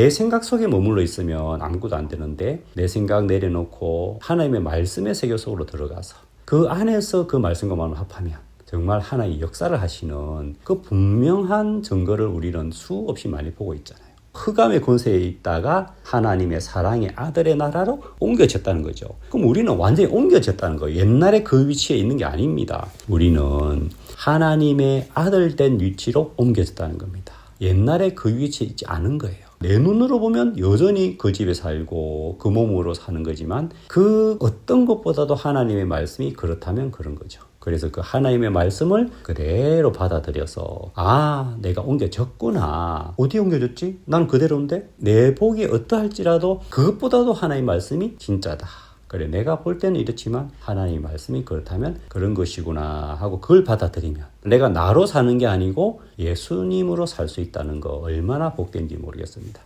내 생각 속에 머물러 있으면 아무것도 안 되는데 내 생각 내려놓고 하나님의 말씀의 세계 속으로 들어가서 그 안에서 그 말씀과 마음을 합하면 정말 하나의 역사를 하시는 그 분명한 증거를 우리는 수없이 많이 보고 있잖아요. 흑암의 권세에 있다가 하나님의 사랑의 아들의 나라로 옮겨졌다는 거죠. 그럼 우리는 완전히 옮겨졌다는 거예요. 옛날에 그 위치에 있는 게 아닙니다. 우리는 하나님의 아들 된 위치로 옮겨졌다는 겁니다. 옛날에 그 위치에 있지 않은 거예요. 내 눈으로 보면 여전히 그 집에 살고 그 몸으로 사는 거지만 그 어떤 것보다도 하나님의 말씀이 그렇다면 그런 거죠. 그래서 그 하나님의 말씀을 그대로 받아들여서 아 내가 옮겨졌구나 어디 옮겨졌지? 난 그대로인데 내 복이 어떠할지라도 그것보다도 하나님의 말씀이 진짜다. 그래 내가 볼 때는 이렇지만 하나님의 말씀이 그렇다면 그런 것이구나 하고 그걸 받아들이면 내가 나로 사는 게 아니고 예수님으로 살 수 있다는 거 얼마나 복된지 모르겠습니다.